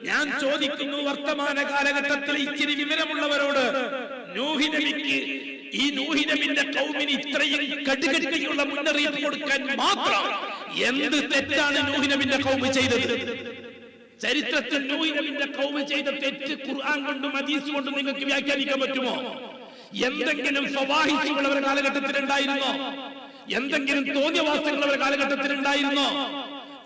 ഞാൻ ചോദിക്കുന്നു വർത്തമാന കാലഘട്ടത്തിൽ ഇച്ചിരി വിവരമുള്ളവരോട് നൂഹി നബിക്ക് ഈ നൂഹി നബിന്റെ കൗമിന് ഇത്രയും കടുകട്ടിയുള്ള മുന്നറിയിപ്പ് കൊടുക്കാൻ മാത്രം എന്ത് തെറ്റാണ് നൂഹി നബിന്റെ കൗമ് ചെയ്തത്? ചരിത്രത്തിൽ നൂഹി നബിന്റെ കൗമ് ചെയ്ത തെറ്റ് ഖുർആൻ കൊണ്ടും ഹദീസ് കൊണ്ടും നിങ്ങൾക്ക് വ്യാഖ്യാനിക്കാൻ പറ്റുമോ? എന്തെങ്കിലും സ്വവാഹിച്ചുകൾ കാലഘട്ടത്തിൽ ഉണ്ടായിരുന്നോ എന്തെങ്കിലും തോന്നിയവാസങ്ങൾ അവരുടെ കാലഘട്ടത്തിൽ ഉണ്ടായിരുന്നോ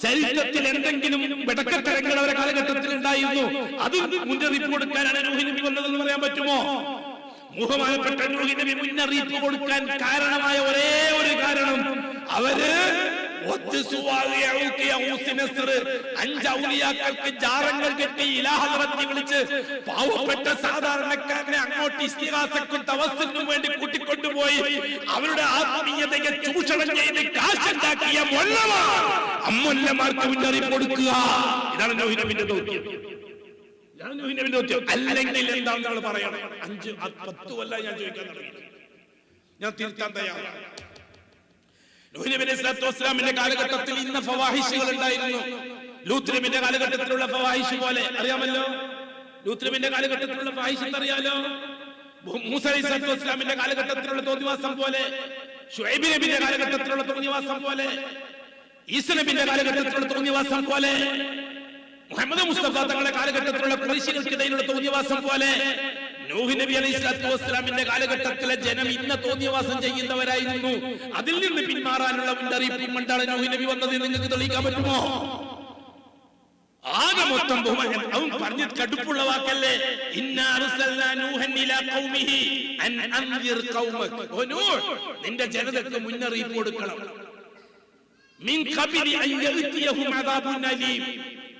ചരിത്രത്തിൽ എന്തെങ്കിലും വെടക്കത്തരങ്ങൾ അവരെ കാലഘട്ടത്തിൽ ഉണ്ടായിരുന്നു. അത് മുന്നറിയിപ്പ് കൊടുക്കാനാണ് രോഹിണി വന്നതെന്ന് പറയാൻ പറ്റുമോ? മുഖമാനപ്പെട്ട നൂഹി നബി മുന്നറിയിപ്പ് കൊടുക്കാൻ കാരണമായ ഒരേ ഒരു കാരണം അവർ ഒത്ത് സുവാഗ് യഊക്ക് യഊസ് അഞ്ച് ഔലിയാക്കൾക്ക് ജാറങ്ങൾ കെട്ടി ഇലാഹറത്തി വിളിച്ച് പാവപ്പെട്ട സാധാരണക്കാരനെ അങ്ങോട്ട് ഇസ്തിഹാസക്കും തവസ്സിനും വേണ്ടി കൂട്ടിക്കൊണ്ടുപോയി. അവരുടെ ആത്മീയതയെ ചൂഷണം ചെയ്ത് കാശുണ്ടാക്കിയ മൊല്ലമാർ. അമ്മൊല്ലമാർക്ക് മുന്നറിയിപ്പ് കൊടുക്കുക. ഇതാണ് നൂഹി നബിന്റെ ദൗത്യം. അല്ലെങ്കിൽ എന്താണ് പറയണം. അഞ്ച് പത്ത് കൊല്ലം ഞാൻ ചോദിക്കാൻ തുടങ്ങി. ഞാൻ തിരുത്താൻ തയ്യാറാണ്. നൂഹ് നബി അലൈഹി സ്വലാത്തു വസ്സലാമിന്റെ കാലഘട്ടത്തിൽ ഇന്ന ഫവാഹിഷുകൾ ഉണ്ടായിരുന്നു ലൂത്ത് നബിന്റെ കാലഘട്ടത്തിലുള്ള ഫവാഹിഷ് പോലെ അറിയാമല്ലോ? ലൂത്ത് നബിന്റെ കാലഘട്ടത്തിലുള്ള ഫവാഹിഷ് അറിയാലോ മൂസലിസ്ലാമിന്റെ കാലഘട്ടത്തിലുള്ള തോന്നിവാസം പോലെ ഷുഹൈബി നബിന്റെ കാലഘട്ടത്തിലുള്ള തോന്നിവാസം പോലെ ഈസ നബിന്റെ കാലഘട്ടത്തിലുള്ള തോന്നിവാസം പോലെ മുഹമ്മദ് മുസ്തഫ തങ്ങളുടെ കാലഘട്ടത്തിലുള്ള കുറേശികൾക്കിടയിലുള്ള തോന്നിവാസം പോലെ നൂഹ് നബി അലൈഹി സ്വലാത്തു വസ്സലാമിന്റെ കാലഘട്ടത്തിലെ ജനം ഇന്ന തോന്നിയവാസം ചെയ്യുന്നവരായിരുന്നു. അതിൽ നിന്ന് പിന്മാറാനുള്ള മുന്നറിയിപ്പും കൊണ്ടാണ് നൂഹ് നബി വന്നത് നിങ്ങൾക്ക് തെളിയിക്കാൻ പറ്റുമോ? ആകെ മൊത്തം ബഹുമാനം. അവൻ പറഞ്ഞ കടുപ്പുള്ള വാക്കല്ലേ? നിന്റെ ജനതക്ക് മുന്നറിയിപ്പ് കൊടുക്കണം.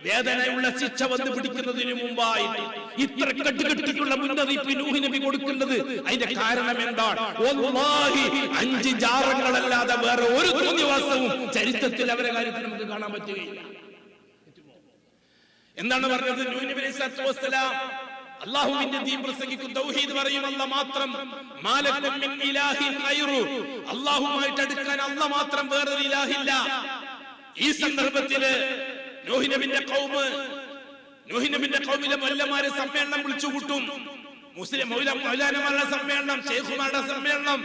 വേദനയുള്ള ശിക്ഷ വന്ന് പിടിക്കുന്നതിന് മുമ്പായിട്ട് ഇത്ര കെട്ടുകെട്ടിട്ടുള്ള മുന്നറിയിപ്പ് നൂഹി നബി കൊടുക്കുന്നത്. അതിന്റെ കാരണം എന്താണ്? അഞ്ച് ജാറങ്ങളല്ലാതെ വേറെ ഒരു ദിവസവും ചരിത്രത്തിൽ അവരെ കാര്യത്തിൽ നമുക്ക് കാണാൻ പറ്റുകയില്ല. എന്താണ് പറഞ്ഞത്? അള്ളാഹുവിന്റെ ദീൻ പ്രസംഗിക്കും തൗഹീദ് പറയും അല്ല മാത്രം മാലക്കും മിൻ ഇലാഹിൻ ഗൈറു. അള്ളാഹുമായിട്ട് അടുക്കാൻ അല്ല മാത്രം വേറൊരു ഇലാഹില്ല. ഈ സന്ദർഭത്തിൽ നൂഹ് നബിന്റെ കൗമ് നോഹിനബിന്റെ കൗമിലെ മൊല്ലമാരെ സമ്മേളനം വിളിച്ചു കൂട്ടും. മുസ്ലിം മൗല മൗലാനമാരുടെ സമ്മേളനം ഷെയ്ഖുമാരുടെ സമ്മേളനം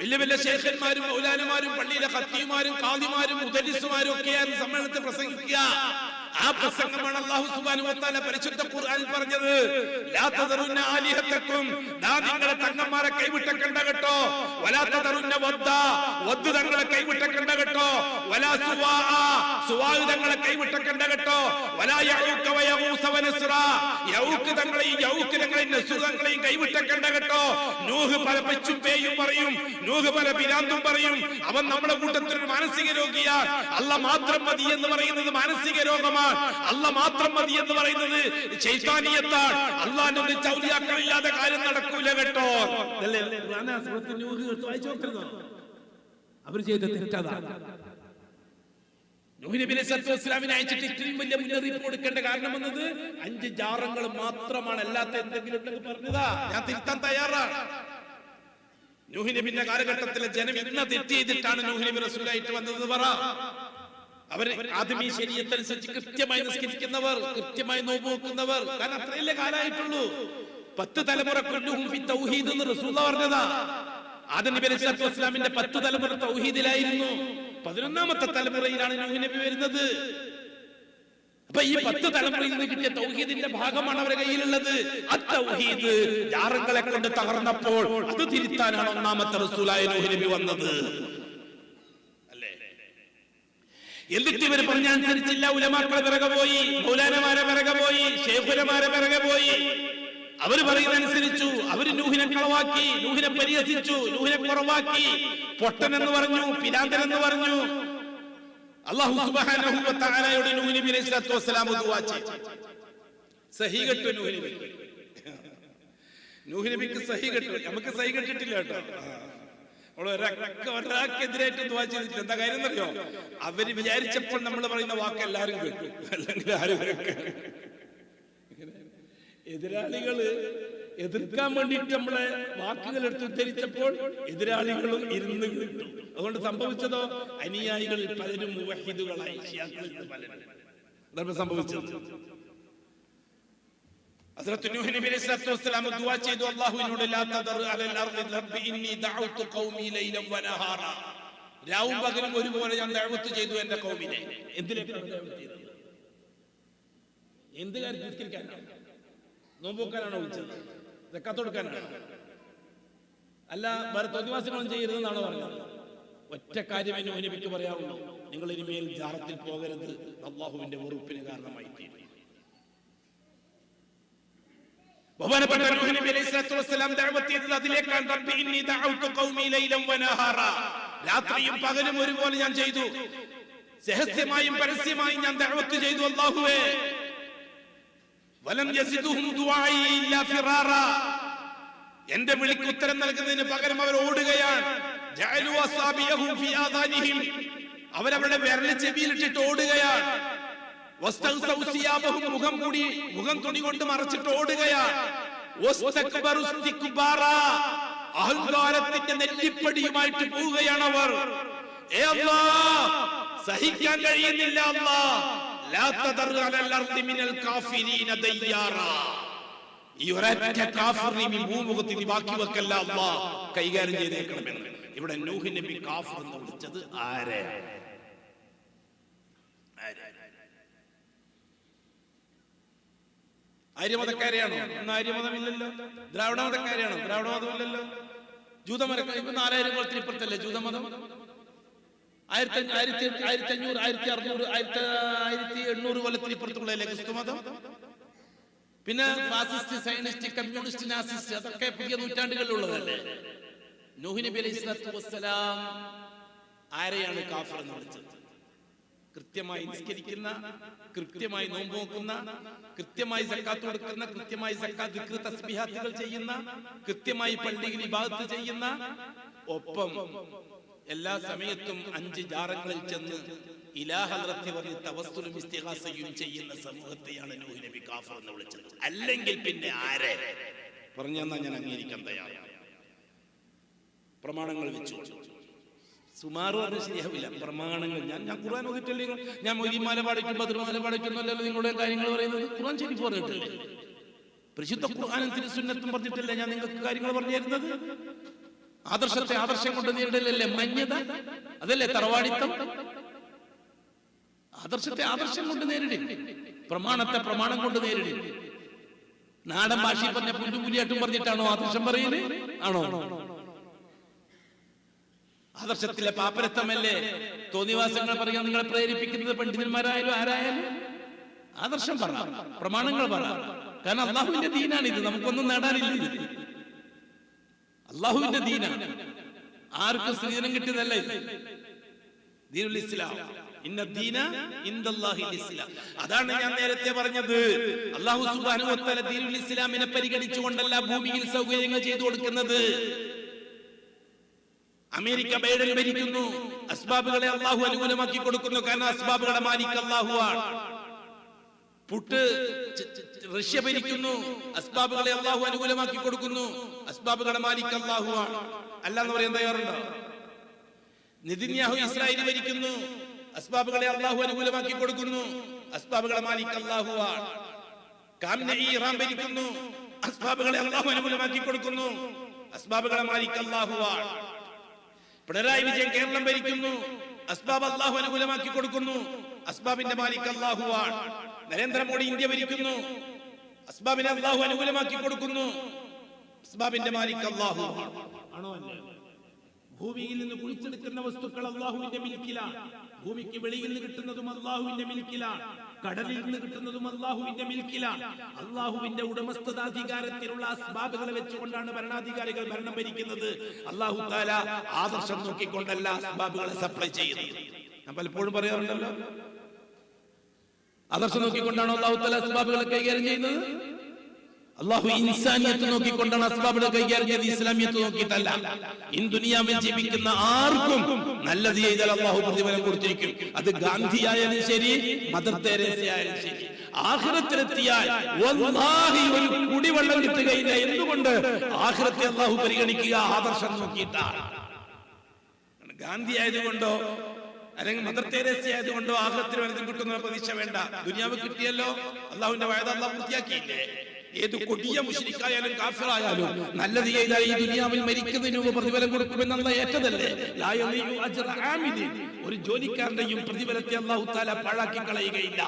വലിയ വലിയ ഷെയ്ഖന്മാരും മൗലാനമാരും പള്ളിയിലെ ഖത്തീമാരും കാദിമാരും മുദരിസുമാരും ഒക്കെയാണ് സമ്മേളനത്തിൽ പ്രസംഗിക്കുക. ആ പ്രസംഗമാണ് അള്ളാഹു സുബാനു വ തആല പരിശുദ്ധ ഖുർആൻ പറഞ്ഞത്. ലാ ദാ നിങ്ങളെ തങ്ങന്മാരെ കൈവിട്ടക്കണ്ട കേട്ടോ. വലാ വദ്ദ വദ്ദ തങ്ങളെ കൈവിട്ടക്കണ്ട കേട്ടോ. വലാ തങ്ങളെ കൈവിട്ടക്കണ്ട കേട്ടോ. വലാ കൈവിട്ടക്കണ്ട കേട്ടോ. നൂഹ് പേയും പറയും നൂഹ് പല പറയും. അവൻ നമ്മുടെ കൂട്ടത്തിൽ ഒരു മാനസിക രോഗിയാണ്. അല്ല മാത്രം മതി എന്ന് പറയുന്നത് മാനസിക രോഗമാണ് അല്ല മാത്രം മതി എന്ന് പറയുന്നത് ചൈതാനീയത്താണ് അള്ളാന്റെ ഒരു ചൗലിയാക്കളില്ലാതെ കാര്യം നടക്കൂല കേട്ടോ. അവർ ചെയ്ത തെറ്റതാണ് ഇസ്ലാമിനെ അയച്ചിട്ട് ഇത്രയും വലിയ മുന്നറിയിപ്പ് കൊടുക്കേണ്ട കാരണം എന്നത് അഞ്ച് ജാറങ്ങൾ മാത്രമാണ്. അല്ലാത്ത എന്തെങ്കിലും ഉണ്ടെങ്കിൽ പറഞ്ഞതാ. ഞാൻ തിരുത്താൻ തയ്യാറാണ്. നൂഹ് നബിന്റെ കാലഘട്ടത്തിലെ ജനം ഇന്ന തെറ്റ് ചെയ്തിട്ടാണ് നൂഹ് നബി റസൂലായിട്ട് വന്നത് പറ. അവർ ആദ്യം ഈ ശരീരത്തനുസരിച്ച് കൃത്യമായി നിസ്കരിക്കുന്നവർ കൃത്യമായി നോമ്പ് നോക്കുന്നവർ കാരണം അത്രയല്ലേ കാലായിട്ടുള്ളൂ പത്ത് തലമുറ തൗഹീദ് എന്ന് റസൂല പറഞ്ഞതാ. ആദ്യ നബി അലൈഹി പത്ത് തലമുറ തൗഹീദിലായിരുന്നു. പതിനൊന്നാമത്തെ തലമുറയിലാണ് നൂഹ് നബി വരുന്നത്. അപ്പൊ ഈ പത്ത് തലമുറയിൽ നിന്ന് കിട്ടിയ തൗഹീദിന്റെ ഭാഗമാണ് അവരുടെ കയ്യിലുള്ളത്. തൗഹീദ് ജാറങ്ങളെ കൊണ്ട് തകർന്നപ്പോൾ അത് തിരുത്താനാണ് ഒന്നാമത്തെ റസൂലായ നബി വന്നത്. എന്നിട്ട് ഇവർ പറഞ്ഞനുസരിച്ചില്ല ഉലമാക്കളെ പിറകെ പോയി മൗലാനമാരെ പിറകെ പോയി ഷേഖുലമാരെ പിറകെ പോയി. അവർ പറയുന്നതനുസരിച്ചു. അവർ നൂഹിനെ കളവാക്കി നൂഹിനെ പരിഹസിച്ചു നൂഹിനെ കുറവാക്കി. പൊട്ടൻ എന്ന് പറഞ്ഞു പിരാന്തൻ എന്ന് പറഞ്ഞു. അള്ളാഹു സുബ്ഹാനഹു നബി നമുക്ക് സഹി കെട്ടിട്ടില്ല കേട്ടോ. ഒരാൾക്കെതിരായിട്ട് ദുആ ചെയ്തിട്ടില്ല. എന്താ കാര്യം എന്നറിയോ? അവർ വിചാരിച്ചപ്പോൾ നമ്മൾ പറയുന്ന വാക്ക് എല്ലാവരും കേട്ടു. അല്ലെങ്കിൽ ആരും എതിരാളികൾ എതിർക്കാൻ വേണ്ടിയിട്ട് നമ്മളെ വാക്കുകൾ എടുത്ത് ഉദ്ധരിച്ചപ്പോൾ എതിരാളികളും ഇരുന്ന് കേട്ടു. അതുകൊണ്ട് സംഭവിച്ചതോ? അനുയായികളിൽ പലരും മുവഹിദുകളായി. പലരും. അതാണ് സംഭവിച്ചത്. അലൈഹി ദുആ ചെയ്തു. അല്ലാഹുവിനോട് അർദി റബ്ബി ഇന്നി പകലും ഒരുപോലെ ഞാൻ ചെയ്തു എന്റെ ഖൗമിനെ. എന്ത് കാര്യം വിളിച്ചത്? സക്കാത്ത് കൊടുക്കാനാണോ? അല്ല വേറെ തൊഴിവാസികളും ചെയ്യരുതെന്നാണോ പറഞ്ഞത്? ഒറ്റ കാര്യം എന്നെ നബിക്ക് പറയാവുള്ളൂ നിങ്ങൾ ഇനിമേൽ ജാറത്തിൽ പോകരുത്. അള്ളാഹുവിന്റെ വെറുപ്പിന് കാരണമായി തീരും ബഹുമാനപ്പെട്ട നൂഹ് നബി അലൈഹി സ്വലാത്തു വസ്സലാം ദഅവത്ത് ചെയ്തത് അതിലേക്കാണ്. റബ്ബി ഇന്നി ദഅഉതു ഖൗമി ലൈലൻ വനഹാറ രാത്രിയും പകലും ഒരുപോലെ ഞാൻ ചെയ്തു. രഹസ്യമായും പരസ്യമായും ഞാൻ ദഅവത്ത് ചെയ്തു അല്ലാഹുവേ. വലം യസിദുഹും ദുആഇ ഇല്ലാ ഫിറാറ. എന്റെ വിളിക്ക് ഉത്തരം നൽകുന്നതിന് പകരം അവർ ഓടുകയാണ്. ജഅലു അസാബിയഹും ഫി ആദാനിഹിം. അവരവരുടെ വിരൽ ചെവിയിലിട്ടിട്ട് ഓടുകയാണ്. മുഖം കൂടി മുഖം തുണി കൊണ്ട് മറച്ചിട്ട് ഓടുകയാണ്. അഹങ്കാരത്തിന്റെ നെല്ലിപ്പടിയുമായിട്ട് പോവുകയാണ് അവർ സഹിക്കാൻ കഴിയുന്നില്ല ബാക്കി ഇവിടെ നബി കാഫർ എന്ന് വിളിച്ചത് ആരെ? ആര്യമതക്കാരെയാണോ ഇന്ന് ആര്യമതമില്ലല്ലോ ദ്രാവിഡ മതക്കാരെയാണോ ദ്രാവിഡ മതമില്ലല്ലോ ജൂതമരക്കാർ ഇപ്പൊ നാലായിരം കുളത്തിന് ഇപ്പുറത്തല്ലേ ജൂതമതം. ആയിരത്തി ആയിരത്തി ആയിരത്തി അഞ്ഞൂറ് ആയിരത്തി അറുന്നൂറ് ആയിരത്തി ആയിരത്തി എണ്ണൂറ് കൊല്ലത്തിന് ഇപ്പുറത്തുള്ളതല്ലേ ക്രിസ്തു മതം പിന്നെ ഫാസിസ്റ്റ് സൈനിസ്റ്റ് കമ്മ്യൂണിസ്റ്റ് നാസിസ്റ്റ് അതൊക്കെ പുതിയ നൂറ്റാണ്ടുകളിലുള്ളതല്ലേ? നൂഹ് നബി അലൈഹി സ്വലാത്തു വസ്സലാം ആരെയാണ് കാഫർ എന്ന് വിളിച്ചത്? കൃത്യമായി നിസ്കരിക്കുന്ന കൃത്യമായി നോമ്പ് നോക്കുന്ന കൃത്യമായി സക്കാത്ത് കൊടുക്കുന്ന കൃത്യമായി സക്കാത്ത് തസ്ബീഹാത്തുകൾ ചെയ്യുന്ന കൃത്യമായി പള്ളിയിൽ ഇബാദത്ത് ചെയ്യുന്ന ഒപ്പം എല്ലാ സമയത്തും അഞ്ച് ജാറങ്ങളിൽ ചെന്ന് ഇലാഹദ്രത്തി പറഞ്ഞ് തവസ്തുലും ഇസ്തിഹാസയും ചെയ്യുന്ന സമൂഹത്തെയാണ് നബി കാഫർ എന്ന് വിളിച്ചത്. അല്ലെങ്കിൽ പിന്നെ ആരെ? പറഞ്ഞെന്നാ ഞാൻ അംഗീകരിക്കാൻ തയ്യാറാണ്. പ്രമാണങ്ങൾ വെച്ചുകൊണ്ട്. സുമാറ് പറഞ്ഞ ശരിയാവില്ല. പ്രമാണങ്ങൾ. ഞാൻ ഞാൻ ഖുർആൻ ഓതിട്ടില്ലേ ഞാൻ മൊയ്തിമാല പാടിക്കും ബദ്രമാല പാടിക്കുന്നല്ലോ നിങ്ങളുടെ കാര്യങ്ങൾ പറയുന്നത്. ഖുർആൻ ശരി പറഞ്ഞിട്ടില്ലേ? പരിശുദ്ധ ഖുർആാനും തിരുസുന്നത്തും പറഞ്ഞിട്ടില്ല? ഞാൻ നിങ്ങൾക്ക് കാര്യങ്ങൾ പറഞ്ഞു തരുന്നത് ആദർശത്തെ ആദർശം കൊണ്ട് നേരിടലല്ലേ? മഞ്ഞത അതല്ലേ തറവാടിത്തം? ആദർശത്തെ ആദർശം കൊണ്ട് നേരിടും. പ്രമാണത്തെ പ്രമാണം കൊണ്ട് നേരിടും. നാടൻ ഭാഷയിൽ പറഞ്ഞ പുല്ലുപുലിയായിട്ടും പറഞ്ഞിട്ടാണോ ആദർശം പറയുന്നത്? ആണോ? ആദർശത്തിലെ പാപ്പരത്വമല്ലേ തോന്നിവാസങ്ങൾ പറയാൻ നിങ്ങളെ പ്രേരിപ്പിക്കുന്നത് പണ്ഡിതന്മാരായാലും ആരായാലും? ആദർശം പറ പ്രമാണങ്ങൾ പറ. കാരണം അള്ളാഹുവിന്റെ ദീനാണ് ഇത്. നമുക്കൊന്നും നേടാനില്ല അള്ളാഹുവിന്റെ ദീനാണ്. ആർക്കും സ്ത്രീധനം കിട്ടിയതല്ല ഇസ്ലാം. ഇന്ന ദീന ഇസ്ലാം അതാണ് ഞാൻ നേരത്തെ പറഞ്ഞത്. അള്ളാഹു തആല ദീനുൽ ഇസ്ലാമിനെ പരിഗണിച്ചുകൊണ്ടല്ല ഭൂമിയിൽ സൗകര്യങ്ങൾ ചെയ്തു കൊടുക്കുന്നത്. America Biden ഭരിക്കുന്നു. അസ്ബാബുകളെ അള്ളാഹു അനുകൂലമാക്കി കൊടുക്കുന്നു. കാരണം അസ്ബാബുകളെ മാലിക് അള്ളാഹുവാണ് പുട്ട് റഷ്യ ഭരിക്കുന്നു. അസ്ബാബുകളെ അള്ളാഹു അനുകൂലമാക്കി കൊടുക്കുന്നു. അസ്ബാബുകളെ മാലിക് അള്ളാഹുവാണ് അല്ലാന്ന് പറയാൻ തയ്യാറുണ്ടോ? നിതിന്യാഹു ഇസ്രായേൽ ഭരിക്കുന്നു. അസ്ബാബുകളെ അള്ളാഹു അനുകൂലമാക്കി കൊടുക്കുന്നു. അസ്ബാബുകളെ മാലിക് അള്ളാഹുവാണ് കാംനഈ ഇറാൻ ഭരിക്കുന്നു. അസ്ബാബുകളെ അള്ളാഹു അനുകൂലമാക്കി കൊടുക്കുന്നു. അസ്ബാബുകളെ മാലിക് അള്ളാഹുവാണ് പിണറായി വിജയൻ കേരളം ഭരിക്കുന്നു. അസ്ബാബ് അള്ളാഹു അനുകൂലമാക്കി കൊടുക്കുന്നു. അസ്ബാബിന്റെ മാലിക് അള്ളാഹുവാണ് നരേന്ദ്രമോദി ഇന്ത്യ ഭരിക്കുന്നു. അസ്ബാബിനെ അള്ളാഹു അനുകൂലമാക്കി കൊടുക്കുന്നു. അസ്ബാബിന്റെ മാലിക് അള്ളാഹു ആണോ. ഭൂമിയിൽ നിന്ന് കുഴിച്ചെടുക്കുന്ന വസ്തുക്കൾ അള്ളാഹുവിന്റെ മിൽക്കിലാണ്. ഭൂമിക്ക് വെളിയിൽ നിന്ന് കിട്ടുന്നതും അള്ളാഹുവിന്റെ മിൽക്കിലാണ്. കടലിൽ നിന്ന് കിട്ടുന്നതും അള്ളാഹുവിന്റെ മിൽക്കിലാണ്. അള്ളാഹുവിന്റെ ഉടമസ്ഥതാധികാരത്തിലുള്ള അസ്ബാബുകളെ വെച്ചുകൊണ്ടാണ് ഭരണാധികാരികൾ ഭരണം ഭരിക്കുന്നത്. അള്ളാഹു താല ആദർശം നോക്കിക്കൊണ്ടല്ല അസ്ബാബുകളെ സപ്ലൈ ചെയ്യുന്നത്. ഞാൻ പലപ്പോഴും പറയാറുണ്ടല്ലോ. ആദർശം നോക്കിക്കൊണ്ടാണ് അള്ളാഹു താല അസ്ബാബുകളെ കൈകാര്യം ചെയ്യുന്നത്? അള്ളാഹു ഇൻസാനിയത്ത് നോക്കിക്കൊണ്ടാണ് അസ്ബാബുകളെ കൈകാര്യം ചെയ്ത് ഇസ്ലാമിയത്ത് നോക്കിയിട്ടല്ല. ഇൻ ദുനിയാവിൽ ജീവിക്കുന്ന ആർക്കും നല്ലത് ചെയ്താൽ അള്ളാഹു പ്രതിഫലം കൊടുത്തിരിക്കും. അത് ഗാന്ധി ആയാലും ശരി മദർ തെരേസ ആയാലും ശരി. ആഖിറത്തിലെത്തിയാൽ വല്ലാഹി ഒരു കുടിവെള്ളം കിട്ടുകയില്ല. എന്തുകൊണ്ട്? ആഹ്റത്തെ അള്ളാഹു പരിഗണിക്കുക ആദർശം നോക്കിയിട്ടാണ് ഗാന്ധി ആയതുകൊണ്ടോ അല്ലെങ്കിൽ മദർ തെരേസ ആയതുകൊണ്ടോ ആഹ്റത്തിൽ വലുതും കിട്ടുന്ന പ്രതീക്ഷ വേണ്ട. ദുനിയാവ് കിട്ടിയല്ലോ അള്ളാഹുവിന്റെ വയത അള്ളാഹ് പൂർത്തിയാക്കിയില്ലേ? ഏത് കൊടിയ മുഷിരിക്കായാലും കാഫിറായാലും നല്ലത് ചെയ്താൽ ഈ ദുനിയാവിൽ മരിക്കുന്നതിന് മുമ്പ് പ്രതിഫലം കൊടുക്കുമെന്നുള്ള ഏറ്റതല്ലേ. ഒരു ജോലിക്കാരന്റെയും പ്രതിഫലത്തെ അള്ളാഹു താല പാഴാക്കി കളയുകയില്ല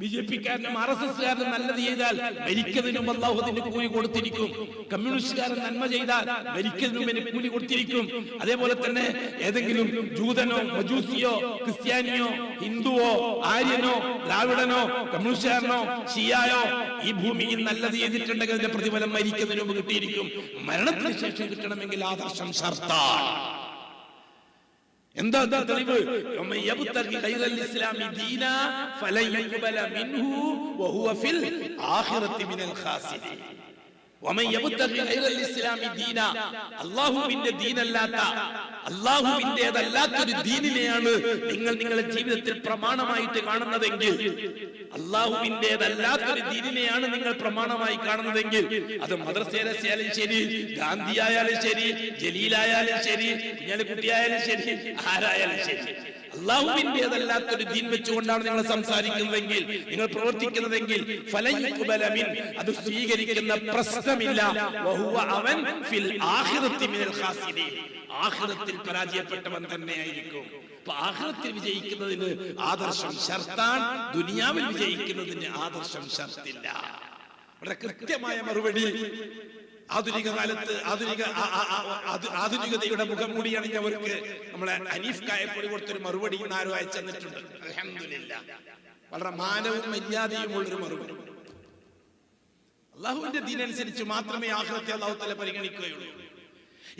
ബി ജെ പിക്കാരനും ആർ എസ് എസ്കാരനും നല്ലത് ചെയ്താൽ മരിക്കതിനും അള്ളാഹു അതിന് കൂലി കൊടുത്തിരിക്കും. കമ്മ്യൂണിസ്റ്റുകാരൻ നന്മ ചെയ്താൽ മരിക്കതിനും എനിക്ക് കൂലി കൊടുത്തിരിക്കും. അതേപോലെ തന്നെ ഏതെങ്കിലും ജൂതനോ മജൂസിയോ ക്രിസ്ത്യാനിയോ ഹിന്ദുവോ ആര്യനോ ദ്രാവിഡനോ കമ്മ്യൂണിസ്റ്റുകാരനോ ഷിയായോ ഈ ഭൂമിയിൽ നല്ലത് ചെയ്തിട്ടുണ്ടെങ്കിൽ അതിന്റെ പ്രതിഫലം മരിക്കുന്നതിന് മുമ്പ് കിട്ടിയിരിക്കും. മരണത്തിന് ശേഷം കിട്ടണമെങ്കിൽ ആദർശം ഷർത്താണ് എന്താ എന്താ തെളിവ്? വമൻ യബ്തഗി ഗൈറൽ ഇസ്ലാമി ഇസ്ലാമി ദീനല്ലാത്ത അല്ലാഹുവിന്റേതല്ലാത്ത ഒരു ദീനിനെയാണ് നിങ്ങൾ നിങ്ങളുടെ ജീവിതത്തിൽ പ്രമാണമായിട്ട് കാണുന്നതെങ്കിൽ അള്ളാഹുവിന്റേതല്ലാത്തൊരു ദീനിനെയാണ് നിങ്ങൾ പ്രമാണമായി കാണുന്നതെങ്കിൽ അത് മദ്രസയിലായാലും ശരി ഗാന്ധി ആയാലും ശരി ജലീലായാലും ശരി കുഞ്ഞാലിക്കുട്ടിയായാലും ശരി ആരായാലും ശരി. അള്ളാഹുവിന്റേതല്ലാത്ത ഒരു ദീൻ വെച്ചുകൊണ്ടാണ് നിങ്ങൾ സംസാരിക്കുന്നതെങ്കിൽ നിങ്ങൾ പ്രവർത്തിക്കുന്നതെങ്കിൽ അത് സ്വീകരിക്കുന്ന പ്രശ്നമില്ല. അവൻ ഫിൽ ആഖിറത്തി പരാജയപ്പെട്ടവൻ തന്നെയായിരിക്കും. ആഹ്ലത്തിൽ വിജയിക്കുന്നതിന് ആദർശം ഷർത്താൻ ദുനിയാവിൽ വിജയിക്കുന്നതിന് ആദർശം ഷർത്തില്ല. കൃത്യമായ മറുപടി ആധുനിക കാലത്ത് ആധുനിക ആധുനികതയുടെ മുഖം മൂടി അണിഞ്ഞവർക്ക് നമ്മളെ അനീഫ് കായപ്പൊടി കൊടുത്തൊരു മറുപടി ഇന്ന് ആരോ അയച്ചു തന്നിട്ടുണ്ട്. അൽഹംദുലില്ലാ. വളരെ മാനവും മര്യാദയുമുള്ളൊരു മറുപടി. അള്ളാഹുവിന്റെ ദീനനുസരിച്ച് മാത്രമേ ആഹ്ലത്തെ അള്ളാഹുത്തല തല പരിഗണിക്കുകയുള്ളൂ.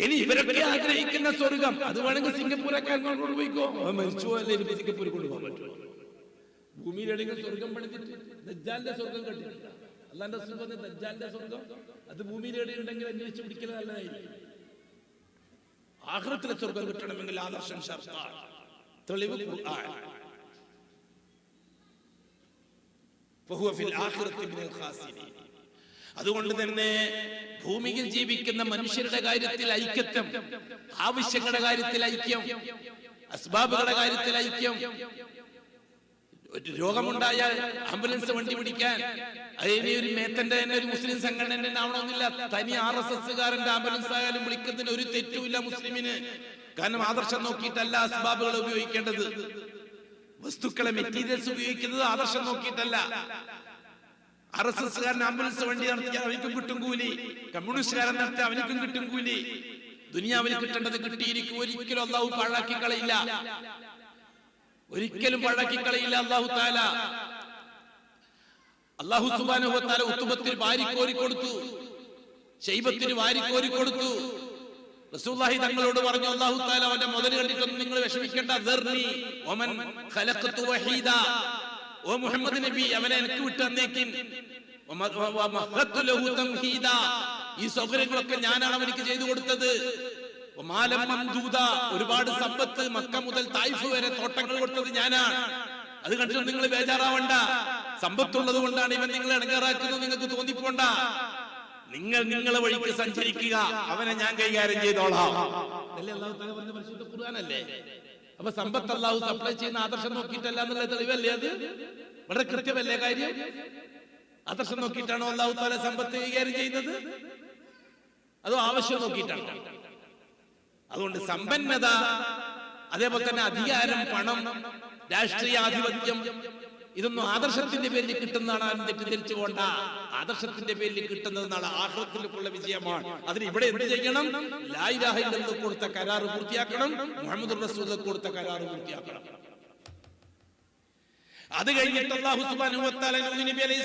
ഇനി ഇവരൊക്കെ ആഗ്രഹിക്കുന്ന സ്വർഗം അത് വേണമെങ്കിൽ സിംഗപ്പൂരൊക്കെ കൊണ്ടുപോയിക്കോ? മരിച്ചു ഇനി സിംഗപ്പൂർ കൊണ്ടുപോകാൻ പറ്റുമോ ഭൂമിയിലെങ്കിലും സ്വർഗം പണിതിട്ട് ദജ്ജാലിന്റെ സ്വർഗം കണ്ടിട്ടില്ല അല്ലാന്റെ സ്വർഗം ദജ്ജാലിന്റെ സ്വർഗം അത് ഭൂമിയിലെവിടെ ഉണ്ടെങ്കിൽ അന്വേഷിച്ച് പിടിക്കൽ നല്ലതായിരിക്കും. ആഹ്ലത്തിലെ സ്വർഗം കിട്ടണമെങ്കിൽ ആദർശം തെളിവ് അതുകൊണ്ട് തന്നെ ഭൂമിയിൽ ജീവിക്കുന്ന മനുഷ്യരുടെ കാര്യത്തിൽ ഐക്യത്വം ആവശ്യങ്ങളുടെ കാര്യത്തിൽ ഐക്യം അസ്ബാബുകളുടെ കാര്യത്തിൽ ഐക്യം ഒരു രോഗമുണ്ടായാൽ ആംബുലൻസ് വണ്ടി പിടിക്കാൻ. അതിന് ഒരു മേത്തന്റെ തന്നെ ഒരു മുസ്ലിം സംഘടന തന്നെ ആവണമെന്നില്ല. തനി ആർ എസ് എസ്സുകാരന്റെ ആംബുലൻസ് ആയാലും വിളിക്കുന്നതിന് ഒരു തെറ്റുമില്ല മുസ്ലിമിന്. കാരണം ആദർശം നോക്കിയിട്ടല്ല അസ്ബാബുകൾ ഉപയോഗിക്കേണ്ടത്. വസ്തുക്കളെ മെറ്റീരിയൽസ് ഉപയോഗിക്കുന്നത് ആദർശം നോക്കിയിട്ടല്ല. ആർ എസ് എസ്സുകാരൻ ആംബുലൻസ് വണ്ടി നടത്തിയാൽ അവനിക്കും കിട്ടും കൂലി. കമ്മ്യൂണിസ്റ്റുകാരൻ നടത്തിയാൽ അവനിക്കും കിട്ടും കൂലി. ദുനിയാവിൽ കിട്ടേണ്ടത് കിട്ടിയിരിക്കും. ഒരിക്കലും അള്ളാഹു പാഴാക്കി കളയില്ല. ഒരിക്കലും പാഴാക്കി കളയില്ല അള്ളാഹു താല അള്ളാഹു സുബാനുഹത്താല ഉത്തുബത്തിൽ വാരിക്കോരി കൊടുത്തു. ശൈബത്തിന് വാരിക്കോരി കൊടുത്തു. റസൂലുള്ളാഹി തങ്ങളോട് പറഞ്ഞു അല്ലാഹു തആല അവന്റെ മുതൽ കണ്ടിട്ടൊന്നും നിങ്ങൾ വിഷമിക്കേണ്ട. വഹീദ. ഓ മുഹമ്മദ് നബി അവനെ എനിക്ക് വിട്ട് തന്നേക്കിൻ. വമ- വ- വ- മഹ്റത്തു ലഹു തംഹീദ. ഈ സൗകര്യങ്ങളൊക്കെ ഞാനാണ് അവനിക്ക് ചെയ്തു കൊടുത്തത്. ഒരുപാട് സമ്പത്ത് മക്ക മുതൽ തായ്ഫ് വരെ തോട്ടങ്ങൾ കൊടുത്തത് ഞാനാണ് അത് കണ്ടിട്ട് നിങ്ങൾ ബേജാറാവണ്ട. സമ്പത്തുള്ളത് കൊണ്ടാണ് ഇവൻ നിങ്ങളെ ഇടങ്ങാറാക്കുന്നത് നിങ്ങൾക്ക് തോന്നിപ്പോണ്ട. നിങ്ങൾ നിങ്ങളെ വഴിക്ക് സഞ്ചരിക്കുക. അവനെ ഞാൻ കൈകാര്യം ചെയ്തോളാം. അല്ലേ പരിശുദ്ധ അപ്പൊ സമ്പത്ത് അല്ലാഹു സപ്ലൈ ചെയ്യുന്ന ആദർശം നോക്കിയിട്ടല്ല എന്നുള്ള തെളിവല്ലേ അത്? വളരെ കൃത്യമല്ലേ കാര്യം? ആദർശം നോക്കിയിട്ടാണോ അല്ലാഹു താല സമ്പത്ത് കൈകാര്യം ചെയ്യുന്നത്? അതോ ആവശ്യം നോക്കിയിട്ടാണോ? അതുകൊണ്ട് സമ്പന്നത അതേപോലെ തന്നെ അധികാരം പണം രാഷ്ട്രീയ ആധിപത്യം ഇതൊന്നും ആദർശത്തിന്റെ പേരിൽ കിട്ടുന്നതാണ് ആരും തെറ്റിദ്ധരിച്ചു പോണ്ട ആദർശത്തിന്റെ പേരിൽ കിട്ടുന്നത് നാളെ ആഹ്ലത്തിലേക്കുള്ള വിജയമാണ്. അതിന് ഇവിടെ എന്ത് ചെയ്യണം? ലായിരാഹിൽ കൊടുത്ത കരാർ പൂർത്തിയാക്കണം. മുഹമ്മദ് റസൂൽ കൊടുത്ത കരാർ പൂർത്തിയാക്കണം. അത് കഴിഞ്ഞിട്ട് സുബ്ഹാനഹു വ തആല നബി അലൈഹി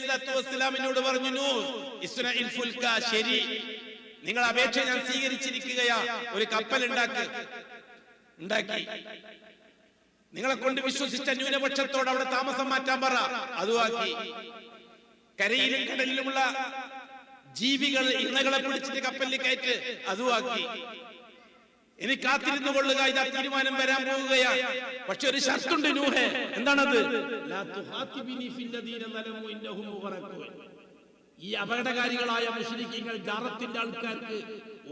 പറഞ്ഞു ശരി നിങ്ങൾ അപേക്ഷ ഞാൻ സ്വീകരിച്ചിരിക്കുകയാ. ഒരു കപ്പൽ ഉണ്ടാക്കി. ഉണ്ടാക്കി. നിങ്ങളെ കൊണ്ട് വിശ്വസിച്ച ന്യൂനപക്ഷത്തോട് അവിടെ താമസം മാറ്റാൻ പറ. അതുവാക്കി. കരയിലും കടലിലുമുള്ള ജീവികൾ ഇണകളെ പിടിച്ചിട്ട് കപ്പലിൽ കയറ്റ്. അതുവാക്കി. ഇനി കാത്തിരുന്നു കൊള്ളുക. ഇതാ തീരുമാനം വരാൻ പോവുകയാ. പക്ഷെ ഒരു ഷർത്തുണ്ട് നൂഹെ. എന്താണത്? ഈ അപകടകാരികളായ മുസ്ലിങ്ങൾ ജാറത്തിന്റെ ആൾക്കാർക്ക്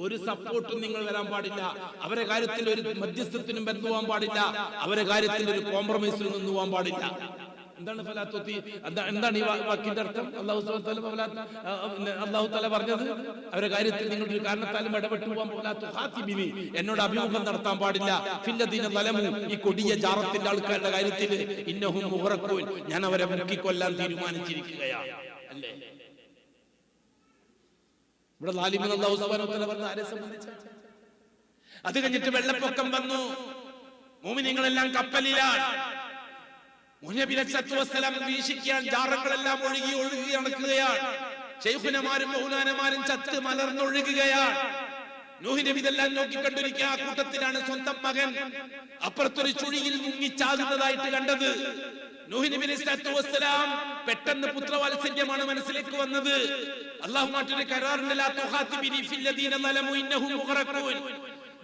ഒരു സപ്പോർട്ടും നിങ്ങൾ വരാൻ പാടില്ല. അവരെ കാര്യത്തിൽ ഒരു മധ്യസ്ഥത്തിനും ബന്ധുവാൻ പാടില്ല. അവരെ കാര്യത്തിൽ ഒരു കോംപ്രമൈസിൽ നിന്ന് പോകാൻ പാടില്ല. എന്താണ് ഫലാത്തുത്തി എന്താ എന്താണ് ഈ വാക്കിന്റെ അർത്ഥം? അള്ളാഹു അള്ളാഹു തല പറഞ്ഞത് അവരുടെ കാര്യത്തിൽ നിങ്ങൾ ഒരു കാരണത്താലും ഇടപെട്ടു പോകാൻ എന്നോട് അഭിമുഖം നടത്താൻ പാടില്ല. ഫില്ലദീന തലമു ഈ കൊടിയ ജാറത്തിന്റെ ആൾക്കാരുടെ കാര്യത്തിൽ ഇന്നഹും മുഹറക്കൂൻ ഞാൻ അവരെ മുക്കിക്കൊല്ലാൻ തീരുമാനിച്ചിരിക്കുകയാണ്. അല്ലേ? ഇവിടെ ലാലിമൻ അള്ളാഹു പറഞ്ഞ ആരെ സംബന്ധിച്ചാണ് അത് കഴിഞ്ഞിട്ട് വെള്ളപ്പൊക്കം വന്നു. മോമിനിങ്ങളെല്ലാം കപ്പലിലാണ്. മുനബിലം വീശിക്കാൻ ജാറങ്ങളെല്ലാം ഒഴുകി ഒഴുകി നടക്കുകയാണ്. ഷെയ്ഖുനമാരും ബഹുനാനമാരും ചത്ത് മലർന്നൊഴുകുകയാണ്. നൂഹിനബി നോക്കി നോക്കിക്കണ്ടിരിക്കുക ആ കൂട്ടത്തിലാണ് സ്വന്തം മകൻ. അപ്പുറത്തൊരു ചുഴിയിൽ മുങ്ങിച്ചാകുന്നതായിട്ട് കണ്ടത് നൂഹിനബി വസ്സലാം. പെട്ടെന്ന് പുത്രവാത്സല്യമാണ് മനസ്സിലേക്ക് വന്നത്. അള്ളാഹു നാട്ടിന് കരാറുണ്ടല്ല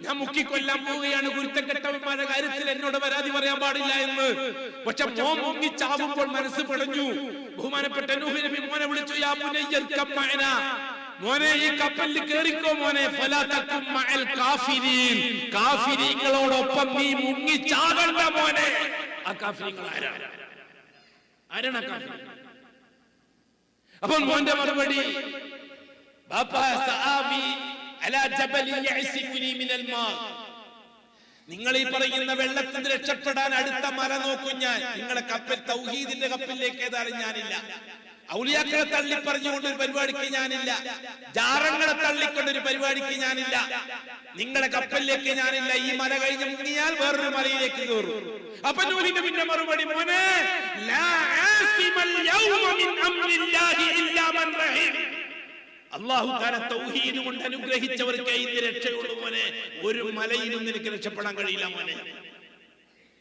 ഞാൻ മുക്കിക്കൊല്ലാൻ പോവുകയാണ് ഗുരുത്തം കെട്ടവന്മാരുടെ കാര്യത്തിൽ എന്നോട് പരാതി പറയാൻ പാടില്ല എന്ന്. പക്ഷെ മോൻ മുങ്ങിച്ചാവുമ്പോൾ മനസ്സ് പടഞ്ഞു. ബഹുമാനപ്പെട്ട നൂഹ് നബി മോനെ വിളിച്ചു യാ മഅനാ. മോനെ ഈ കപ്പലിൽ കേറിക്കോ മോനെ. കാഫിരീങ്ങളോടൊപ്പം നീ മുങ്ങിച്ചാകണ്ട മോനെ. ആ കാഫിരീങ്ങൾ ആരാണ് അപ്പോൾ മോന്റെ മറുപടി നിങ്ങൾ ഈ പറയുന്ന വെള്ളത്തിൽ രക്ഷപ്പെടാൻ അടുത്ത മല നോക്കും ഞാൻ. നിങ്ങളെ കപ്പൽ തൗഹീദിന്റെ കപ്പലിലേക്ക് ഏതായാലും ഞാനില്ല. ഔലിയാക്കളെ തള്ളിപ്പറഞ്ഞുകൊണ്ട് ഒരു പരിപാടിക്ക് ഞാനില്ല. ജാറങ്ങളെ തള്ളിക്കൊണ്ട് ഒരു പരിപാടിക്ക് ഞാനില്ല. നിങ്ങളെ കപ്പലിലേക്ക് ഞാനില്ല. ഈ മല കഴിഞ്ഞ് മുങ്ങിയാൽ വേറൊരു മലയിലേക്ക് കയറും അപ്പൊ നൂലിന്റെ പിന്നെ മറുപടി മോനെ അള്ളാഹു താല തൗഹീദ് കൊണ്ട് അനുഗ്രഹിച്ചവർക്ക് ഇന്ന് രക്ഷയുള്ളൂ മോനെ? ഒരു മലയിലും നിനക്ക് രക്ഷപ്പെടാൻ കഴിയില്ല മോനെ.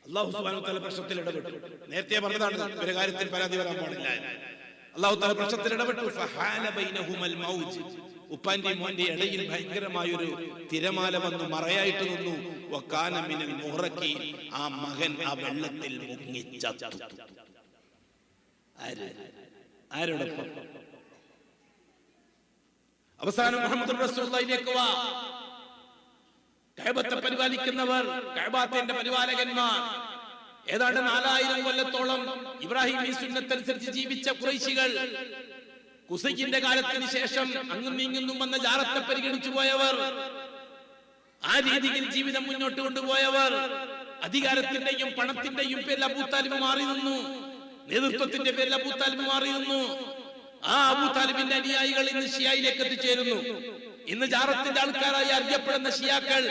അള്ളാഹു സുബ്ഹാനഹു വ തആല പ്രശ്നത്തിൽ ഇടപെട്ടു. നേരത്തെ പറഞ്ഞതാണ് ഒരു കാര്യത്തിൽ പരാതി വരാൻ പാടില്ല. അള്ളാഹു താല പ്രശ്നത്തിൽ ഇടപെട്ടു ഉപ്പാന്റെ മോന്റെ ഇടയിൽ ഭയങ്കരമായ ഒരു തിരമാല വന്ന് മറയായിട്ട് നിന്നു. വക്കാന മിനൽ മുഹറക്കി. ആ മകൻ ആ വെള്ളത്തിൽ മുങ്ങിച്ചത്തു ആര്? ആരോടൊപ്പം? അവസാനം മുഹമ്മദ് റസൂലുള്ളാഹിലേക്ക് വാ. കഅബത്തെ പരിപാലിക്കുന്നവർ കഅബാത്തിന്റെ പരിപാലകന്മാർ ഏതാണ്ട് നാലായിരം കൊല്ലത്തോളം ഇബ്രാഹിം ഈ സുന്നത്തനുസരിച്ച് ജീവിച്ച കുറൈശികൾ. കുസൈക്കിന്റെ കാലത്തിന് ശേഷം അങ്ങും ഇങ്ങും വന്ന ജാറത്തെ പരിഗണിച്ചു പോയവർ. ആ രീതിയിൽ ജീവിതം മുന്നോട്ട് കൊണ്ടുപോയവർ. അധികാരത്തിന്റെയും പണത്തിന്റെയും പേരിൽ അബൂത്താലിബ് മാറി നിന്നു. നേതൃത്വത്തിന്റെ പേരിൽ അബൂത്താലിബ് മാറി നിന്നു. ആ അബൂത്താലിബിന്റെ അനുയായികൾ ഇന്ന് ഷിയായിലേക്ക് എത്തിച്ചേരുന്നു. ഇന്ന് ജാറത്തിന്റെ ആൾക്കാരായി അറിയപ്പെടുന്ന ഷിയാക്കൾ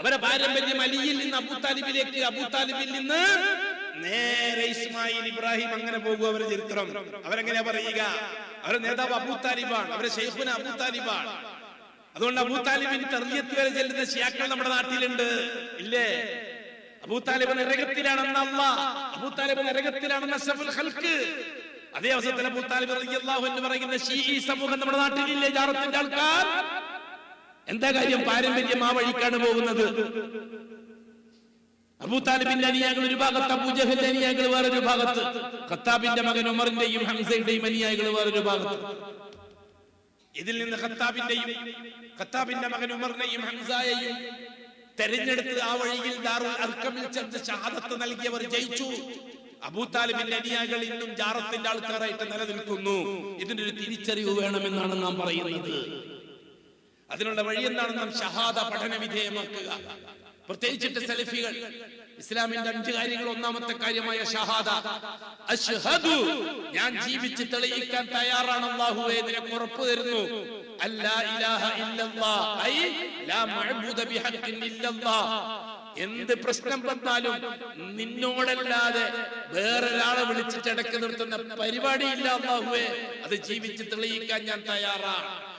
അവരെ പാരമ്പര്യം അലിയിൽ നിന്ന് അബൂതാലിബിലേക്ക് അബൂതാലിബിൽ നിന്ന് നേരെ ഇസ്മായിൽ ഇബ്രാഹിം അങ്ങനെ പോകും അവരുടെ ചരിത്രം. അവരെങ്ങനെയാ പറയുക? അവരുടെ നേതാവ് അബൂതാലിബാണ് അവരുടെ ഷെയ്ഖുന അബൂതാലിബാണ് അതുകൊണ്ട് അബൂതാലിബിന് തെറിയത്ത് വരെ ചെല്ലുന്ന ഷിയാക്കൾ നമ്മുടെ നാട്ടിലുണ്ട്. ഇല്ലേ? അബൂതാലിബ് നരകത്തിലാണെന്ന അല്ല അബൂതാലിബ് നരകത്തിലാണെന്ന സബുൽ ഹൽക്ക് അതേ അവസരത്തിൽ അബൂതാലിബ് റളിയല്ലാഹു എന്ന് പറയുന്ന ഷീഈ സമൂഹം നമ്മുടെ നാട്ടിലില്ലേ ജാറത്തിന്റെ ആൾക്കാർ? എന്താ കാര്യം പാരമ്പര്യം ആ വഴിക്കാണ് പോകുന്നത് അബൂതാലിബിന്റെ അനുയായികൾ ഒരു ഭാഗത്ത് അബൂജഹലിന്റെ അനുയായികൾ വേറൊരു ഭാഗത്ത് ഖത്താബിന്റെ മകൻ ഉമറിന്റെയും ഹംസയുടെയും അനുയായികൾ വേറൊരു ഭാഗത്ത്. ഇതിൽ നിന്ന് ഖത്താബിന്റെയും ഖത്താബിന്റെ മകൻ ഉമറിനെയും ഹംസായെയും തെരഞ്ഞെടുത്ത് ആ വഴിയിൽ ദാറുൽ ഷഹാദത്ത് നൽകിയവർ ജയിച്ചു. അബൂതാലിബിന്റെ അനുയായികൾ ഇന്നും ജാറത്തിന്റെ ആൾക്കാരായിട്ട് നിലനിൽക്കുന്നു. ഇതിനൊരു തിരിച്ചറിവ് വേണമെന്നാണ് നാം പറയുന്നത്. അതിനുള്ള വഴി എന്താണ് നാം ഷഹാദ പഠന വിധേയമാക്കുക. പ്രത്യേകിച്ചിട്ട് സലഫികൾ ഇസ്ലാമിന്റെ അഞ്ച് കാര്യങ്ങൾ ഒന്നാമത്തെ കാര്യമായ ഷഹാദ. അഷ്ഹദു ഞാൻ ജീവിച്ച് തെളിയിക്കാൻ തയ്യാറാണ് അല്ലാഹുവേ ഇതിനെ ഉറപ്പ് തരുന്നു. എന്ത് പ്രശ്നം വന്നാലും നിന്നോടല്ലാതെ വേറൊരാളെ വിളിച്ചിട്ട് ചടക്ക് നിർത്തുന്ന പരിപാടിയില്ല അള്ളാഹുവേ അത് ജീവിച്ച് തെളിയിക്കാൻ ഞാൻ തയ്യാറാണ്.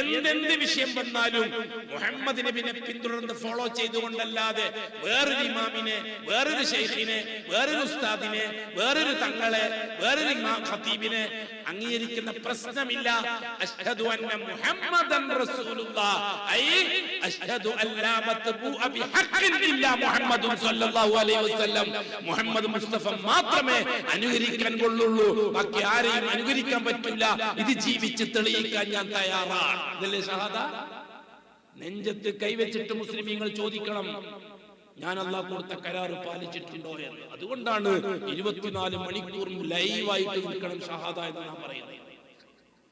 എന്തെന്ത് വിഷയം വന്നാലും മുഹമ്മദ് നബിനെ പിന്തുടർന്ന് ഫോളോ ചെയ്തുകൊണ്ടല്ലാതെ വേറൊരു ഇമാമിനെ വേറൊരു ഷെയ്ഖിനെ വേറൊരു ഉസ്താദിനെ വേറൊരു തങ്ങളെ വേറൊരു ഇമാം ഖത്തീബിനെ അംഗീകരിക്കുന്ന പ്രശ്നമില്ല. അഷ്ഹദു അന്ന മുഹമ്മദൻ റസൂലുള്ളാഹ് ഐ അഷ്ഹദു അല്ലാ മത്ബൂഅ ബിഹഖിൻ ഇല്ലാ മുഹമ്മദുൻ സല്ലല്ലാഹു അലൈഹി വസല്ലം. മുഹമ്മദ് മുസ്തഫ മാത്രമേ അനുകരിക്കാൻ കൊള്ളുള്ളൂ ബാക്കി ആരെയും അനുകരിക്കാൻ പറ്റില്ല. ഇത് ജീവിച്ച് തെളിയിക്കാൻ ഞാൻ തയ്യാറാണ്. ഇതല്ലേ ഷഹാദ? നെഞ്ചത്ത് കൈവച്ചിട്ട് മുസ്ലിമീങ്ങൾ ചോദിക്കണം. ഞാൻ അള്ളാഹ് കൊടുത്ത കരാറ് പാലിച്ചിട്ടുണ്ടോ എന്ന്. അതുകൊണ്ടാണ് ഇരുപത്തിനാല് മണിക്കൂറും ലൈവായിട്ട് നിൽക്കണം ഷഹാദ എന്ന് ഞാൻ പറയുന്നത്.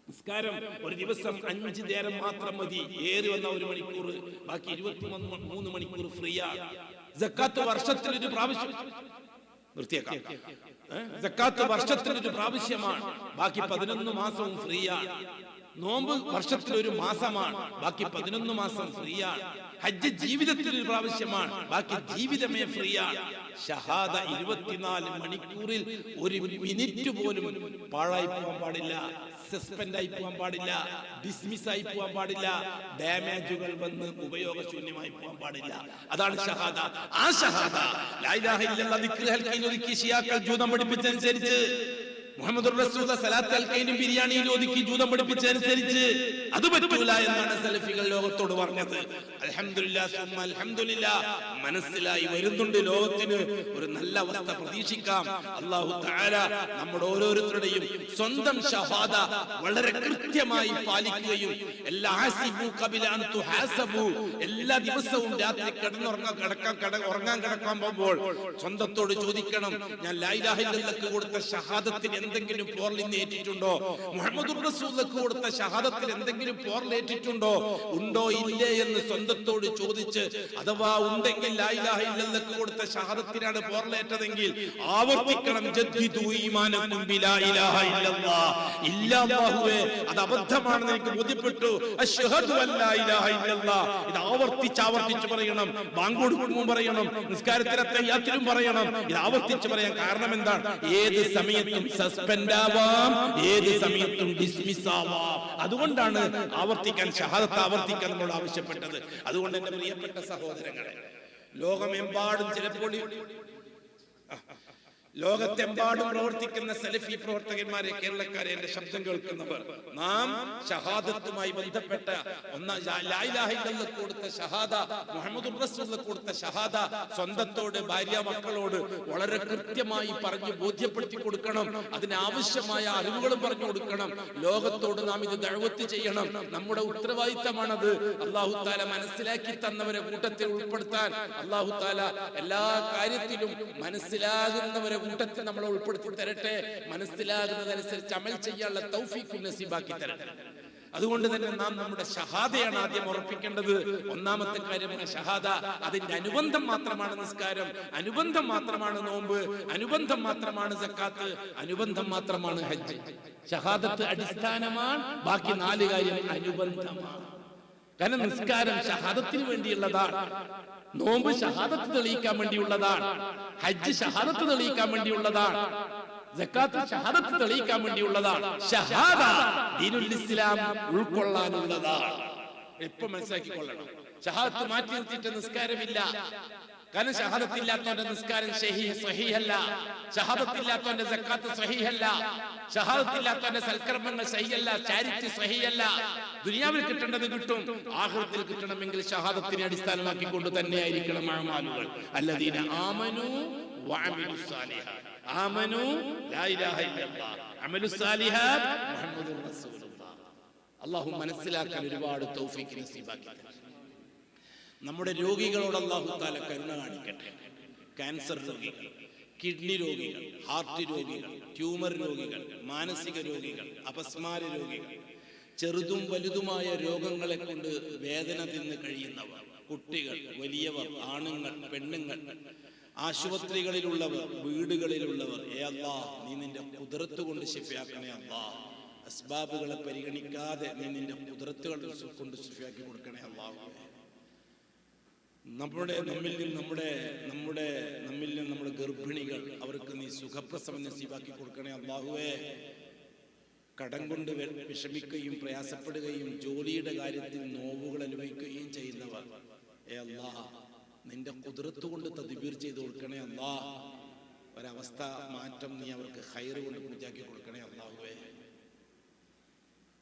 നിസ്കാരം ഒരു ദിവസം അഞ്ച് നേരം മാത്രം മതി. ഏറി വന്ന ഒരു മണിക്കൂർ? ബാക്കി ഇരുപത്തി മൂന്ന് മണിക്കൂർ ഫ്രീ ആണ് ജക്കാത്ത് വർഷത്തിൽ ഒരു പ്രാവശ്യം. വൃത്തിയാക്കാം ഏ? ജക്കാത്ത് വർഷത്തിന് ഒരു പ്രാവശ്യമാണ്. ബാക്കി പതിനൊന്ന് മാസവും ഫ്രീയാണ്. നോമ്പ് വർഷത്തിൽ ഒരു മാസമാണ്. ബാക്കി പതിനൊന്ന് മാസം ഫ്രീയാണ്. ഹജ്ജ് ജീവിതത്തിൽ ഒരു പ്രാവശ്യമാണ്. ബാക്കി ജീവിതമേ ഫ്രീയാണ്. ഷഹാദ ഇരുപത്തിനാല് മണിക്കൂറിൽ ഒരു മിനിറ്റ് പോലും പാഴായി പോകാൻ പാടില്ല. സസ്പെൻഡ് ആയി പോകാൻ പാടില്ല. ഡിസ്മിസ് ആയി പോകാൻ പാടില്ല. ഡാമേജുകൾ വന്ന് ഉപയോഗശൂന്യമായി പോകാൻ പാടില്ല. അതാണ് ഷഹാദ. ആ ഷഹാദ ലാ ഇലാഹ ഇല്ലല്ലാഹ് ദിക്ർ ഹൽക്കൈൻ ഒതുക്കി ഷിയാക്കൾ ജൂതം പഠിപ്പിച്ചനുസരിച്ച് മുഹമ്മദ് ബിരിയാണിയിൽ ഒതുക്കി ജൂതം പഠിപ്പിച്ചനുസരിച്ച് അത് പറ്റൂല എന്നാണ് സലഫികൾ ലോകത്തോട് പറഞ്ഞത്. അൽഹംദുലില്ലാ മനസ്സിലായി വരുന്നുണ്ട് ലോകത്തിന്. ഒരു നല്ല അവസ്ഥ പ്രതീക്ഷിക്കാം. തആല നമ്മുടെ ഓരോരുത്തരുടെയും സ്വന്തം ഷഹാദ വളരെ കൃത്യമായി പാലിക്കുകയും എല്ലാ എല്ലാ ദിവസവും രാത്രി കിടന്നുറങ്ങാൻ കിടക്കാൻ കിട- ഉറങ്ങാൻ കിടക്കാൻ പോകുമ്പോൾ സ്വന്തത്തോട് ചോദിക്കണം ഞാൻ ലാ ഇലാഹ ഇല്ലല്ലാഹ് കൊടുത്ത ഷഹാദത്തിന് എന്തെങ്കിലും പോർലിന്നേറ്റിട്ടുണ്ടോ മുഹമ്മദ് റസൂലക്ക് കൊടുത്ത ഷഹാദത്തിൽ എന്തെങ്കിലും പോർലേറ്റിട്ടുണ്ടോ? ഉണ്ടോ ഇല്ലേ എന്ന് സ്വന്തത്തോട് ചോദിച്ച് അഥവാ ഉണ്ടെങ്കിൽ ലാ ഇലാഹ ഇല്ലല്ലാഹ് കൊടുത്ത ഷഹാദത്തിനാണ് പോർലേറ്റതെങ്കിൽ ആവർത്തിക്കണം ഇല്ലല്ലാഹുവേ അത് അബദ്ധമാണെന്ന് എനിക്ക് ബോധ്യപ്പെട്ടു. ഇത് ആവർത്തിച്ച് ആവർത്തിച്ച് പറയണം ബാങ്ക് പറയണം നിസ്കാരത്തിലെ തയ്യാത്തിലും പറയണം. ഇത് ആവർത്തിച്ച് പറയാൻ കാരണം എന്താണ്? ഏത് സമയത്തും സസ്പെൻഡ് ആവാം ഏത് സമയത്തും ഡിസ്മിസ് ആവാം അതുകൊണ്ടാണ് ആവർത്തിക്കാൻ ഷഹാദത്ത് ആവർത്തിക്കാൻ നമ്മൾ ആവശ്യപ്പെട്ടത്. അതുകൊണ്ട് എന്റെ പ്രിയപ്പെട്ട സഹോദരങ്ങളെ ലോകമെമ്പാടും ചിലപ്പോൾ ലോകത്തെമ്പാടും പ്രവർത്തിക്കുന്ന സലഫി പ്രവർത്തകന്മാരെ കേരളക്കാരെ എന്റെ ശബ്ദം കേൾക്കുന്നവർ. നാം ഷഹാദത്തുമായി ബന്ധപ്പെട്ട ഒന്നാം കൊടുത്ത ഷഹാദ മുഹമ്മദ് കൊടുത്ത ഷഹാദ സ്വന്തത്തോട് ഭാര്യ മക്കളോട് വളരെ കൃത്യമായി പറഞ്ഞ് ബോധ്യപ്പെടുത്തി കൊടുക്കണം. അതിനാവശ്യമായ അറിവുകളും പറഞ്ഞു കൊടുക്കണം. ലോകത്തോട് നാം ഇത് ദഴവത്ത് ചെയ്യണം. നമ്മുടെ ഉത്തരവാദിത്തമാണത് അള്ളാഹു താല മനസ്സിലാക്കി തന്നവരെ കൂട്ടത്തിൽ ഉൾപ്പെടുത്താൻ. അള്ളാഹു താല എല്ലാ കാര്യത്തിലും മനസ്സിലാകുന്നവരെ കൂട്ടത്തിൽ നമ്മളെ ഉൾപ്പെടുത്തി തരട്ടെ. മനസ്സിലാകുന്നതനുസരിച്ച് അമൽ ചെയ്യാനുള്ള തൗഫീഖും നസീബാക്കി തരട്ടെ. അതുകൊണ്ട് തന്നെ നാം നമ്മുടെ ഷഹാദയാണ് ആദ്യം ഉറപ്പിക്കേണ്ടത്. ഒന്നാമത്തെ കാര്യമാണ് ഷഹാദ അതിന്റെ അനുബന്ധം മാത്രമാണ് നിസ്കാരം. അനുബന്ധം മാത്രമാണ് നോമ്പ്. അനുബന്ധം മാത്രമാണ് സക്കാത്ത്. അനുബന്ധം മാത്രമാണ് ഹജ്ജ്. ഷഹാദത്ത് അടിസ്ഥാനമാണ്. ബാക്കി നാല് കാര്യം അനുബന്ധമാണ്. കാരണം നിസ്കാരം ഷഹാദത്തിന് വേണ്ടിയുള്ളതാണ്. നോമ്പ് ഷഹാദത്ത് തെളിയിക്കാൻ വേണ്ടിയുള്ളതാണ്. ഹജ്ജ് ഷഹാദത്ത് തെളിയിക്കാൻ വേണ്ടിയുള്ളതാണ്. ഷഹാദത്ത് തെളിയിക്കാൻ വേണ്ടിയുള്ളതാണ്. ഷഹാദ ഇസ്ലാം ഉൾക്കൊള്ളാനുള്ളതാണ്. എപ്പോ മനസ്സിലാക്കിക്കൊള്ളണം. ഷഹാദത്ത് മാറ്റി നിർത്തിയിട്ട് നിസ്കാരമില്ല. കാരണം ഷഹാദത്തില്ലാത്തവന്റെ നിസ്കാരം സഹിഹല്ല. ഷഹാദത്തില്ലാത്തവന്റെ സക്കാത്ത് സ്വഹീഹല്ല ഷഹാദത്തില്ലാത്തവന്റെ സൽക്കർമ്മങ്ങൾ സഹിയല്ല ചാരിറ്റി സഹിയല്ല. ദുനിയാവിൽ കിട്ടേണ്ടത് കിട്ടും. ആഹൃത്തിൽ കിട്ടണമെങ്കിൽ ഷഹാദത്തിനെ അടിസ്ഥാനമാക്കിക്കൊണ്ട് തന്നെ ആയിരിക്കണം അമാലുകൾ. അല്ലദീന ആമനു ആമനു ലാ ഇലാഹ ഇല്ലല്ലാഹ് അമലു സാലിഹാത്ത് മുഹമ്മദുർ റസൂലുള്ളാഹ് അല്ലാഹു മനസ്സിലാക്കാൻ ഒരുപാട് തൗഫീഖ് നസീബാക്കി. നമ്മുടെ രോഗികളോട് അള്ളാഹു താല കരുണ കാണിക്കട്ടെ. ക്യാൻസർ രോഗികൾ കിഡ്നി രോഗികൾ ഹാർട്ട് രോഗികൾ ട്യൂമർ രോഗികൾ മാനസിക രോഗികൾ അപസ്മാര രോഗികൾ ചെറുതും വലുതുമായ രോഗങ്ങളെ കൊണ്ട് വേദന തിന്ന് കഴിയുന്നവർ കുട്ടികൾ വലിയവർ ആണുങ്ങൾ പെണ്ണുങ്ങൾ ആശുപത്രികളിലുള്ളവർ വീടുകളിലുള്ളവർ ഏ അല്ലാ നീ നിന്റെ കുതിരത്ത് കൊണ്ട് ശിഫയാക്കണേ അല്ലാ അസ്ബാബുകളെ പരിഗണിക്കാതെ നീ നിന്റെ കുതിരത്തുകൾ കൊണ്ട് ശിഫയാക്കി കൊടുക്കണേ അള്ളാഹു നമ്മുടെ നമ്മിൽ നിന്ന് നമ്മുടെ നമ്മുടെ നമ്മിൽ നിന്ന് നമ്മുടെ ഗർഭിണികൾ അവർക്ക് നീ സുഖപ്രസവം നസീബാക്കി കൊടുക്കണേ അള്ളാഹുവേ കടം കൊണ്ട് വിഷമിക്കുകയും പ്രയാസപ്പെടുകയും ജോലിയുടെ കാര്യത്തിൽ നോവുകൾ അനുഭവിക്കുകയും ചെയ്യുന്നവർ. ഏ നിന്റെ കുതിർത്ത് കൊണ്ട് തദ്ബീർ ചെയ്ത് കൊടുക്കണേ അല്ലാ ഒരവസ്ഥ മാറ്റം നീ അവർക്ക് ഹൈറ് കൊണ്ട് പൂജാക്കി കൊടുക്കണേ അള്ളാഹുവേ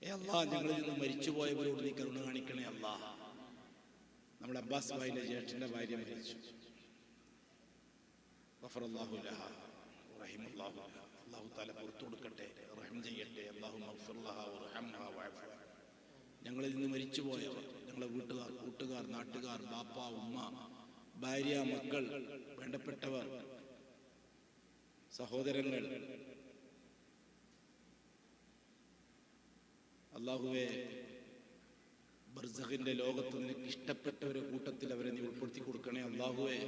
ഏ അല്ലാ ഞങ്ങളിൽ നിന്ന് മരിച്ചുപോയവരോട് നീ കരുണ കാണിക്കണേ അല്ലാ നമ്മുടെ അബ്ബാസ് ഭായിലെ ജ്യേഷ്ഠന്റെ ഭാര്യ മരിച്ചു. കൊടുക്കട്ടെ ചെയ്യട്ടെ. ഞങ്ങളിൽ നിന്ന് മരിച്ചുപോയവർ ഞങ്ങളെ വീട്ടുകാർ കൂട്ടുകാർ നാട്ടുകാർ ബാപ്പ ഉമ്മ ഭാര്യ മക്കൾ വേണ്ടപ്പെട്ടവർ സഹോദരങ്ങൾ. അള്ളാഹുവെ ബർസഖിന്റെ ലോകത്ത് നിനക്ക് ഇഷ്ടപ്പെട്ട ഒരു കൂട്ടത്തിൽ അവരെ നീ ഉൾപ്പെടുത്തി കൊടുക്കണേ അള്ളാഹുവെ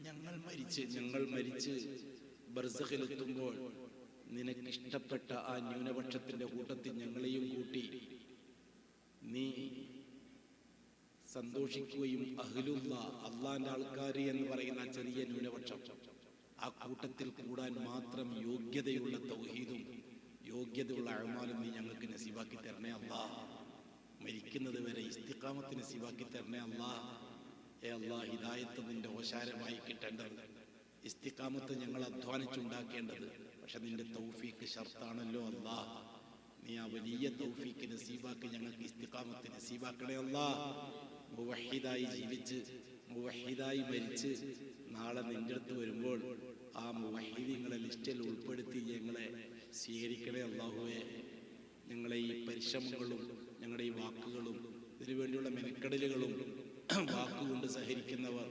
ഞങ്ങൾ മരിച്ച് ഞങ്ങൾ മരിച്ച് ബർസഖിലെത്തുമ്പോൾ നിനക്ക് ഇഷ്ടപ്പെട്ട ആ ന്യൂനപക്ഷത്തിന്റെ കൂട്ടത്തിൽ ഞങ്ങളെയും കൂട്ടി നീ സന്തോഷിക്കുകയും അഹ്ലുള്ള അള്ളാന്റെ ആൾക്കാർ എന്ന് പറയുന്ന ചെറിയ ന്യൂനപക്ഷം ആ കൂട്ടത്തിൽ കൂടാൻ മാത്രം യോഗ്യതയുള്ള തൗഹീദും യോഗ്യതയുള്ള അഴമാലും നീ ഞങ്ങൾക്ക് നസീബാക്കി തരണേ അല്ലാ മരിക്കുന്നത് വരെ ഇസ്തിക്കാമത്തിന് സിവാക്കി തരണേ അല്ലാ ഏ അല്ലാ ഹിദായത്ത് നിന്റെ ഓശാരമായി കിട്ടേണ്ടത്. ഇസ്തിക്കാമത്ത് ഞങ്ങൾ അധ്വാനിച്ചുണ്ടാക്കേണ്ടത്. പക്ഷെ നിന്റെ തൗഫീക്ക് ഷർത്താണല്ലോ അല്ലാ നീ ആ വലിയ തൗഫീക്ക് നസീബാക്ക് ഞങ്ങൾക്ക് ഇസ്തിക്കാമത്ത് നസീബാക്കണേ അല്ലാ മുവഹിദായി ജീവിച്ച് മുവഹിദായി മരിച്ച് നാളെ നിന്റെ അടുത്ത് വരുമ്പോൾ ആ മുവഹിദിങ്ങളെ ലിസ്റ്റിൽ ഉൾപ്പെടുത്തി ഞങ്ങളെ സ്വീകരിക്കണേ അള്ളാഹുവേ. ഞങ്ങളെ ഈ പരിശ്രമങ്ങളും ഞങ്ങളുടെ ഈ വാക്കുകളും ഇതിനു വേണ്ടിയുള്ള മെനക്കെടലുകളും വാക്കുകൊണ്ട് സഹരിക്കുന്നവർ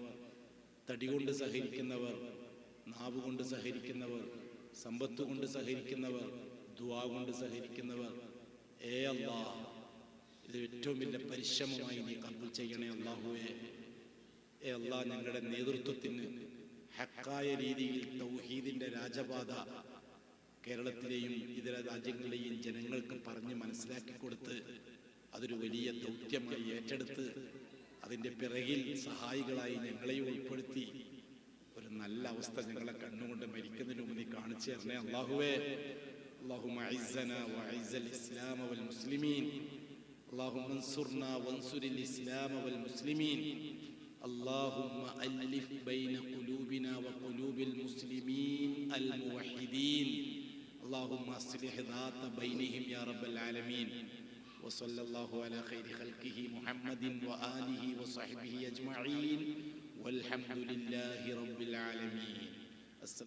തടി കൊണ്ട് സഹരിക്കുന്നവർ നാവ് കൊണ്ട് സഹരിക്കുന്നവർ സമ്പത്ത് കൊണ്ട് സഹരിക്കുന്നവർ ദുവാ കൊണ്ട് സഹരിക്കുന്നവർ ഏ അല്ലാ ഇത് ഏറ്റവും വലിയ പരിശ്രമമായി നീ കബൂൽ ചെയ്യണേ അള്ളാഹുവേ ഏ അല്ലാ ഞങ്ങളുടെ നേതൃത്വത്തിന് ഹക്കായ രീതിയിൽ തൗഹീദിന്റെ രാജപാത കേരളത്തിലെയും ഇതര രാജ്യങ്ങളിലെയും ജനങ്ങൾക്ക് പറഞ്ഞ് മനസ്സിലാക്കി കൊടുത്ത് അതൊരു വലിയ ദൗത്യമായി ഏറ്റെടുത്ത് അതിൻ്റെ പിറകിൽ സഹായികളായി ഞങ്ങളെയും ഉൾപ്പെടുത്തി ഒരു നല്ല അവസ്ഥ ഞങ്ങളെ കണ്ണുകൊണ്ട് മരിക്കുന്നതിന് മുമ്പ് നീ കാണിച്ചു തരണേ അള്ളാഹുവേ اللهم اعزنا واعز الاسلام والمسلمين اللهم انصرنا وانصر الاسلام والمسلمين اللهم الف بين قلوبنا وقلوب المسلمين الموحدين اللهم اصلح ذات بينهم يا رب العالمين وصلى الله على خير خلقه محمد وآله وصحبه أجمعين والحمد لله رب العالمين.